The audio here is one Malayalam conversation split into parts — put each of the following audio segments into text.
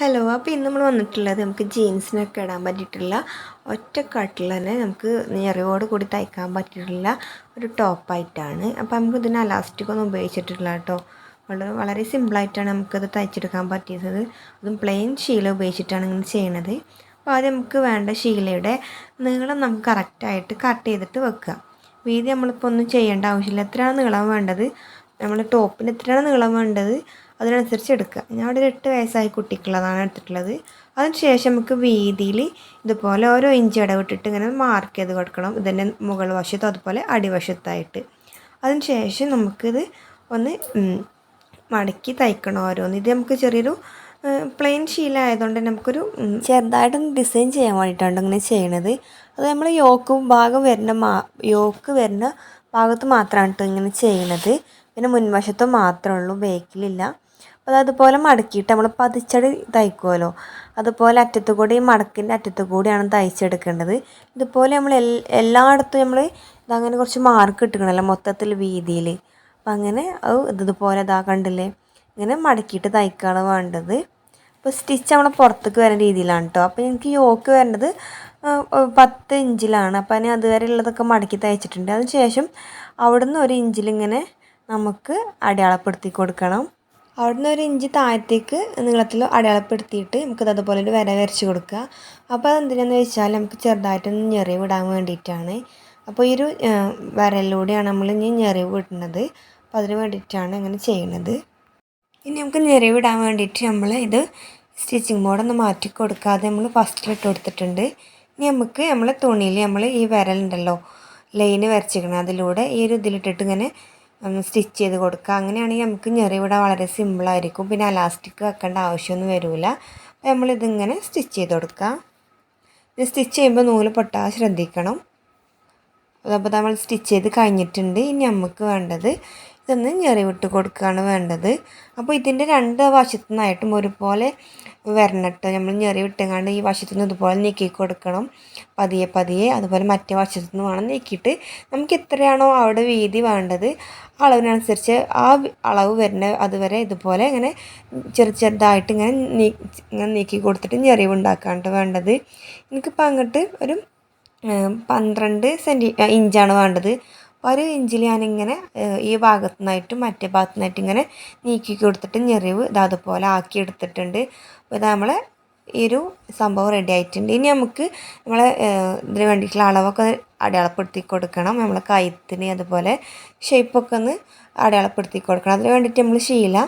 ഹലോ അപ്പോൾ ഇന്ന് നമ്മൾ വന്നിട്ടുള്ളത് നമുക്ക് ജീൻസിനൊക്കെ ഇടാൻ പറ്റിയിട്ടുള്ള ഒറ്റ കട്ടിൽ തന്നെ നമുക്ക് ഞെറിയോട് കൂടി തയ്ക്കാൻ പറ്റിയിട്ടുള്ള ഒരു ടോപ്പായിട്ടാണ് അപ്പോൾ നമുക്ക് ഇതിന് അലാസ്റ്റിക് ഒന്നും ഉപയോഗിച്ചിട്ടില്ല കേട്ടോ. വളരെ വളരെ സിമ്പിളായിട്ടാണ് നമുക്കത് തയ്ച്ചെടുക്കാൻ പറ്റിയത്. അതും പ്ലെയിൻ ശീല ഉപയോഗിച്ചിട്ടാണ് ഇങ്ങനെ ചെയ്യണത്. അപ്പോൾ ആദ്യം നമുക്ക് വേണ്ട ശീലയുടെ നീളം നമുക്ക് കറക്റ്റായിട്ട് കട്ട് ചെയ്തിട്ട് വെക്കുക. വീതി നമ്മളിപ്പോൾ ഒന്നും ചെയ്യേണ്ട ആവശ്യമില്ല. എത്രയാണ് നീളം വേണ്ടത്? നമ്മൾ ടോപ്പിന് എത്രയാണ് നീളം വേണ്ടത്? അതിനനുസരിച്ച് എടുക്കുക. ഞാൻ അവിടെ ഒരു എട്ട് വയസ്സായ കുട്ടിക്കുള്ളതാണ് എടുത്തിട്ടുള്ളത്. അതിനുശേഷം നമുക്ക് വീതിയിൽ ഇതുപോലെ ഓരോ ഇഞ്ച് ഇടവിട്ടിട്ട് ഇങ്ങനെ മാർക്ക് ചെയ്ത് കൊടുക്കണം. ഇതിന്റെ മുകൾ വശത്തും അതുപോലെ അടിവശത്തായിട്ട്. അതിനുശേഷം നമുക്കിത് ഒന്ന് മടക്കി തയ്ക്കണം ഓരോന്ന്. ഇത് നമുക്ക് ചെറിയൊരു പ്ലെയിൻ ശീല ആയതുകൊണ്ട് നമുക്കൊരു ചെറുതായിട്ടൊന്ന് ഡിസൈൻ ചെയ്യാൻ വേണ്ടിയിട്ടാണ് ഇങ്ങനെ ചെയ്യണത്. അത് നമ്മൾ യോക്ക് ഭാഗം വരുന്ന മാ യോക്ക് വരുന്ന ഭാഗത്ത് മാത്രമാണ് കേട്ടോ ഇങ്ങനെ ചെയ്യണത്. പിന്നെ മുൻവശത്ത് മാത്രമേ ഉള്ളൂ ബേക്കിലില്ല. അപ്പോൾ അതുപോലെ മടക്കിയിട്ട് നമ്മൾ പതിച്ചടി തയ്ക്കുമല്ലോ അതുപോലെ അറ്റത്തു കൂടി മടക്കിന്റെ അറ്റത്തു കൂടിയാണ് തയ്ച്ചെടുക്കേണ്ടത്. ഇതുപോലെ നമ്മൾ എല്ലായിടത്തും നമ്മൾ ഇതങ്ങനെ കുറച്ച് മാർക്ക് കിട്ടുകയാണല്ലോ മൊത്തത്തിൽ വീതിയിൽ അപ്പം അങ്ങനെ അത് ഇതുപോലെ ഇതാ കണ്ടില്ലേ? ഇങ്ങനെ മടക്കിയിട്ട് തയ്ക്കുകയാണ് വേണ്ടത്. അപ്പോൾ സ്റ്റിച്ച് നമ്മൾ പുറത്തേക്ക് വരുന്ന രീതിയിലാണ് കേട്ടോ അപ്പോൾ എനിക്ക് യോക്ക് വരേണ്ടത് പത്ത് ഇഞ്ചിലാണ്. അപ്പോൾ അതിന് അതുവരെ ഉള്ളതൊക്കെ മടക്കി തയ്ച്ചിട്ടുണ്ട്. അതിന് ശേഷം അവിടുന്ന് ഒരു ഇഞ്ചിലിങ്ങനെ നമുക്ക് അടയാളപ്പെടുത്തി കൊടുക്കണം. അവിടുന്ന് ഒരു ഇഞ്ച് താഴത്തേക്ക് നീളത്തിൽ അടയാളപ്പെടുത്തിയിട്ട് നമുക്കത് അതുപോലെ ഒരു വര വരച്ച് കൊടുക്കുക. അപ്പോൾ അതെന്തിനാന്ന് വെച്ചാൽ നമുക്ക് ചെറുതായിട്ടൊന്ന് ഞെറി വിടാൻ വേണ്ടിയിട്ടാണ്. അപ്പോൾ ഈ ഒരു വരയിലൂടെയാണ് നമ്മൾ ഇനി ഞെറി വിടുന്നത്. അപ്പോൾ അതിന് വേണ്ടിയിട്ടാണ് അങ്ങനെ ചെയ്യുന്നത് ഇനി നമുക്ക് ഞെറി വിടാൻ വേണ്ടിയിട്ട് നമ്മൾ ഇത് സ്റ്റിച്ചിങ് ബോർഡൊന്ന് മാറ്റി കൊടുക്കാതെ നമ്മൾ ഫസ്റ്റിൽ ഇട്ട് കൊടുത്തിട്ടുണ്ട്. ഇനി നമുക്ക് നമ്മൾ തുണിയിൽ നമ്മൾ ഈ വിരലുണ്ടല്ലോ ലൈന് വരച്ചിരിക്കണം അതിലൂടെ ഈ ഒരു ഇതിലിട്ടിട്ട് ഇങ്ങനെ സ്റ്റിച്ച് ചെയ്ത് കൊടുക്കുക. അങ്ങനെയാണെങ്കിൽ നമുക്ക് ഞെറിവിടാൻ വളരെ സിമ്പിളായിരിക്കും പിന്നെ അലാസ്റ്റിക് വെക്കേണ്ട ആവശ്യമൊന്നും വരില്ല അപ്പോൾ നമ്മളിതിങ്ങനെ സ്റ്റിച്ച് ചെയ്ത് കൊടുക്കുക. ഇത് സ്റ്റിച്ച് ചെയ്യുമ്പോൾ നൂൽ പൊട്ടാൻ ശ്രദ്ധിക്കണം. അതപ്പോൾ നമ്മൾ സ്റ്റിച്ച് ചെയ്ത് കഴിഞ്ഞിട്ടുണ്ട്. ഇനി നമുക്ക് വേണ്ടത് ഇതൊന്ന് ഞെറിവിട്ട് കൊടുക്കുകയാണ് വേണ്ടത്. അപ്പോൾ ഇതിന്റെ രണ്ട് വശത്തു നിന്നായിട്ടും ഒരുപോലെ വരണട്ടോ. നമ്മൾ ഞെറി വിട്ടെങ്ങാണ്ട് ഈ വശത്തു നിന്ന് ഇതുപോലെ നീക്കി കൊടുക്കണം. പതിയെ പതിയെ. അതുപോലെ മറ്റേ വശത്തു നിന്ന് വേണം നീക്കിയിട്ട് നമുക്ക് എത്രയാണോ അവിടെ വീതി വേണ്ടത് അളവിനനുസരിച്ച് ആ അളവ് വരുന്ന അതുവരെ ഇതുപോലെ ഇങ്ങനെ ചെറു ചെറുതായിട്ട് ഇങ്ങനെ നീ ഇങ്ങനെ നീക്കി കൊടുത്തിട്ട് ഞെറിവ് ഉണ്ടാക്കാണ്ട് വേണ്ടത്. എനിക്കിപ്പോൾ അങ്ങോട്ട് ഒരു പന്ത്രണ്ട് സെന്റി ഇഞ്ചാണ് വേണ്ടത്. ഒരു ഇഞ്ചിൽ ഞാനിങ്ങനെ ഈ ഭാഗത്തു നിന്നായിട്ടും മറ്റേ ഭാഗത്തു നിന്നായിട്ട് ഇങ്ങനെ നീക്കി കൊടുത്തിട്ട് ഞെറിവ് ഇതാതുപോലെ ആക്കി എടുത്തിട്ടുണ്ട്. അപ്പോൾ ഇത് നമ്മൾ ഈ ഒരു സംഭവം റെഡി ആയിട്ടുണ്ട്. ഇനി നമുക്ക് നമ്മളെ ഇതിന് വേണ്ടിയിട്ടുള്ള അളവൊക്കെ അടയാളപ്പെടുത്തി കൊടുക്കണം. നമ്മളെ കയത്തിന് അതുപോലെ ഷേപ്പൊക്കെ ഒന്ന് അടയാളപ്പെടുത്തി കൊടുക്കണം. അതിന് വേണ്ടിയിട്ട് നമ്മൾ ശീല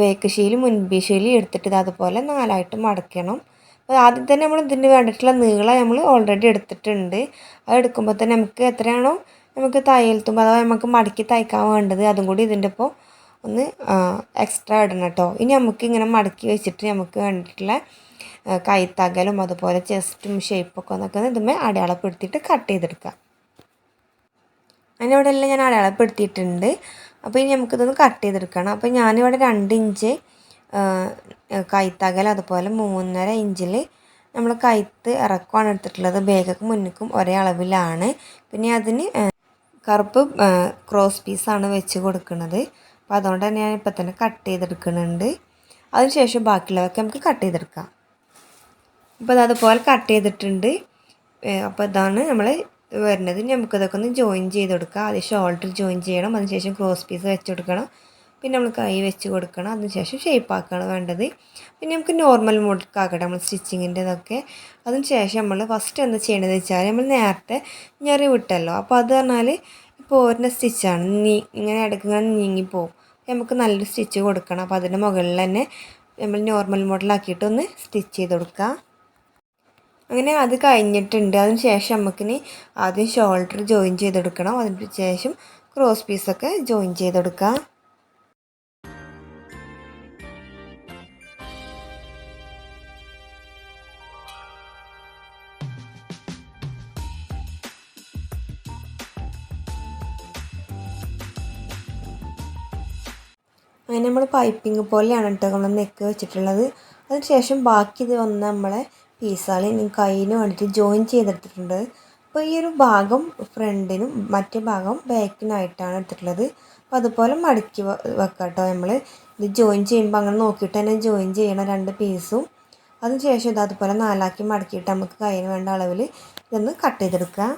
വേക്ക് ശീല മുൻപി ശീല എടുത്തിട്ട് അതുപോലെ നാലായിട്ട് മടക്കണം. അപ്പോൾ ആദ്യം തന്നെ നമ്മൾ ഇതിന് വേണ്ടിയിട്ടുള്ള നീളം നമ്മൾ ഓൾറെഡി എടുത്തിട്ടുണ്ട്. അത് എടുക്കുമ്പോൾ തന്നെ നമുക്ക് എത്രയാണോ നമുക്ക് തയ്യൽത്തുമ്പോൾ അഥവാ നമുക്ക് മടക്കി തയ്ക്കാൻ വേണ്ടത് അതും കൂടി ഇതിന്റെ ഒപ്പം ഒന്ന് എക്സ്ട്രാ ഇടണം കേട്ടോ. ഇനി നമുക്ക് ഇങ്ങനെ മടക്കി വെച്ചിട്ട് നമുക്ക് വേണ്ടിയിട്ടുള്ള കൈത്തകലും അതുപോലെ ചെസ്റ്റും ഷേപ്പൊക്കെ എന്നൊക്കെ ഇതുമേ അടയാളപ്പെടുത്തിയിട്ട് കട്ട് ചെയ്തെടുക്കാം. അതിനവിടെ എല്ലാം ഞാൻ അടയാളപ്പെടുത്തിയിട്ടുണ്ട്. അപ്പോൾ ഇനി നമുക്കിതൊന്ന് കട്ട് ചെയ്തെടുക്കണം. അപ്പോൾ ഞാനിവിടെ രണ്ട് ഇഞ്ച് കൈത്തകൽ അതുപോലെ മൂന്നര ഇഞ്ചിൽ നമ്മൾ കൈത്ത് ഇറക്കമാണ് എടുത്തിട്ടുള്ളത്. ബേഗക്കും മുന്നിക്കും ഒരേ അളവിലാണ്. പിന്നെ അതിന് കറുപ്പ് ക്രോസ് പീസാണ് വെച്ച് കൊടുക്കുന്നത് അപ്പോൾ അതുകൊണ്ട് തന്നെ ഞാൻ ഇപ്പം തന്നെ കട്ട് ചെയ്തെടുക്കുന്നുണ്ട്. അതിനുശേഷം ബാക്കിയുള്ളതൊക്കെ നമുക്ക് കട്ട് ചെയ്തെടുക്കാം. അപ്പോൾ അതുപോലെ കട്ട് ചെയ്തിട്ടുണ്ട്. അപ്പോൾ ഇതാണ് നമ്മൾ വരുന്നത്. നമുക്കിതൊക്കെ ഒന്ന് ജോയിൻ ചെയ്ത് കൊടുക്കാം. ആദ്യം ഷോൾഡർ ജോയിൻ ചെയ്യണം. അതിനുശേഷം ക്രോസ് പീസ് വെച്ച് കൊടുക്കണം. പിന്നെ നമ്മൾ കൈ വെച്ച് കൊടുക്കണം. അതിനുശേഷം ഷേപ്പ് ആക്കുകയാണ് വേണ്ടത്. പിന്നെ നമുക്ക് നോർമൽ മോഡൽക്കാക്കട്ടെ നമ്മൾ സ്റ്റിച്ചിങ്ങിന്റെ ഇതൊക്കെ അതിന് ശേഷം നമ്മൾ ഫസ്റ്റ് എന്താ ചെയ്യേണ്ടത് വെച്ചാൽ നമ്മൾ നേരത്തെ ഞെറി വിട്ടല്ലോ. അപ്പോൾ അത് പറഞ്ഞാൽ ഇപ്പോൾ ഓരോ സ്റ്റിച്ചാണ് നീ ഇങ്ങനെ ഇടയ്ക്ക് നീങ്ങിപ്പോവും നമുക്ക് നല്ലൊരു സ്റ്റിച്ച് കൊടുക്കണം. അപ്പോൾ അതിന്റെ മുകളിൽ തന്നെ നമ്മൾ നോർമൽ മോഡലാക്കിയിട്ട് ഒന്ന് സ്റ്റിച്ച് ചെയ്ത് കൊടുക്കുക അങ്ങനെ അത് കഴിഞ്ഞിട്ടുണ്ട്. അതിന് ശേഷം നമുക്കിനി ആദ്യം ഷോൾഡർ ജോയിൻ ചെയ്തെടുക്കണം. അതിന് ശേഷം ക്രോസ് പീസൊക്കെ ജോയിൻ ചെയ്തെടുക്കുക അങ്ങനെ നമ്മൾ പൈപ്പിംഗ് പോലെയാണ് കേട്ടോ നമ്മൾ നെക്ക് വെച്ചിട്ടുള്ളത്. അതിനുശേഷം ബാക്കി ഇത് വന്ന് നമ്മളെ പീസാളി കയ്യിന് വേണ്ടിയിട്ട് ജോയിൻ ചെയ്തെടുത്തിട്ടുണ്ട്. അപ്പോൾ ഈ ഒരു ഭാഗം ഫ്രണ്ടിനും മറ്റേ ഭാഗം ബാക്കിനായിട്ടാണ് എടുത്തിട്ടുള്ളത്. അപ്പോൾ അതുപോലെ മടക്കി വെക്കാം കേട്ടോ നമ്മൾ ഇത് ജോയിൻ ചെയ്യുമ്പോൾ അങ്ങനെ നോക്കിയിട്ട് തന്നെ ജോയിൻ ചെയ്യണം രണ്ട് പീസും അതിനുശേഷം ഇത് അതുപോലെ നാലാക്കി മടക്കിയിട്ട് നമുക്ക് കയ്യിന് വേണ്ട അളവിൽ ഇതൊന്ന് കട്ട് ചെയ്തെടുക്കുക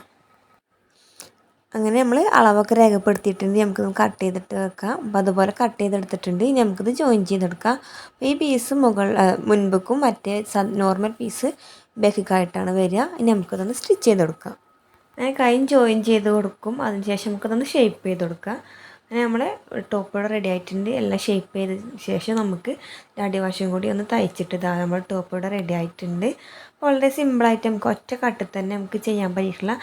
അങ്ങനെ നമ്മൾ അളവൊക്കെ രേഖപ്പെടുത്തിയിട്ടുണ്ട്. നമുക്ക് കട്ട് ചെയ്തിട്ട് വെക്കാം. അപ്പോൾ അതുപോലെ കട്ട് ചെയ്തെടുത്തിട്ടുണ്ട്. ഇനി നമുക്കിത് ജോയിൻ ചെയ്തെടുക്കാം. അപ്പോൾ ഈ പീസ് മുകൾ മുൻപക്കും മറ്റേ നോർമൽ പീസ് ബേക്കിക്കായിട്ടാണ് വരിക. ഇനി നമുക്കിതൊന്ന് സ്റ്റിച്ച് ചെയ്തെടുക്കാം. അങ്ങനെ കൈ ജോയിൻ ചെയ്ത് കൊടുക്കും. അതിനുശേഷം നമുക്കതൊന്ന് ഷേപ്പ് ചെയ്ത് കൊടുക്കാം. അങ്ങനെ നമ്മൾ ടോപ്പ് ഇവിടെ റെഡി ആയിട്ടുണ്ട്. എല്ലാം ഷേപ്പ് ചെയ്ത ശേഷം നമുക്ക് അടിവശം കൂടി ഒന്ന് തയ്ച്ചിട്ട് ഇതാ നമ്മുടെ ടോപ്പ് ഇവിടെ റെഡി ആയിട്ടുണ്ട്. വളരെ സിമ്പിളായിട്ട് നമുക്ക് ഒറ്റ കട്ടിൽ തന്നെ നമുക്ക് ചെയ്യാൻ പറ്റിയിട്ടുള്ള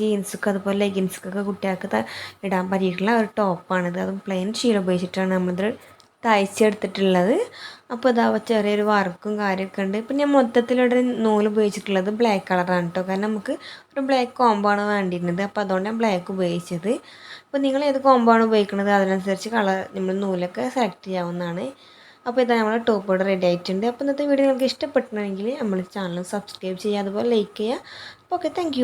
ജീൻസൊക്കെ അതുപോലെ ലെഗിൻസൊക്കെ കുട്ടികൾക്ക് ഇടാൻ പറ്റിയിട്ടുള്ള ഒരു ടോപ്പാണിത് അതും പ്ലെയിൻ ഷീൽ ഉപയോഗിച്ചിട്ടാണ് നമ്മളിത് തയ്ച്ചെടുത്തിട്ടുള്ളത്. അപ്പോൾ ഇതാ ചെറിയൊരു വർക്കും കാര്യമൊക്കെ ഉണ്ട്. ഇപ്പം ഞാൻ മൊത്തത്തിലൂടെ നൂൽ ഉപയോഗിച്ചിട്ടുള്ളത് ബ്ലാക്ക് കളറാണ് കേട്ടോ കാരണം നമുക്ക് ഒരു ബ്ലാക്ക് കോമ്പാണ് വേണ്ടിയിരുന്നത്. അപ്പോൾ അതുകൊണ്ട് ഞാൻ ബ്ലാക്ക് ഉപയോഗിച്ചത്. അപ്പോൾ നിങ്ങൾ ഏത് കോമ്പാണ് ഉപയോഗിക്കുന്നത്? അതിനനുസരിച്ച് കളർ നമ്മൾ നൂലൊക്കെ സെലക്ട് ചെയ്യാവുന്നതാണ്. അപ്പോൾ ഇതാ നമ്മുടെ ടോപ്പ് ഇവിടെ റെഡി ആയിട്ടുണ്ട്. അപ്പോൾ ഇന്നത്തെ വീഡിയോ നിങ്ങൾക്ക് ഇഷ്ടപ്പെട്ടിട്ടുണ്ടെങ്കിൽ നമ്മൾ ചാനൽ സബ്സ്ക്രൈബ് ചെയ്യുക. അതുപോലെ ലൈക്ക് ചെയ്യുക. അപ്പോൾ ഓക്കെ താങ്ക്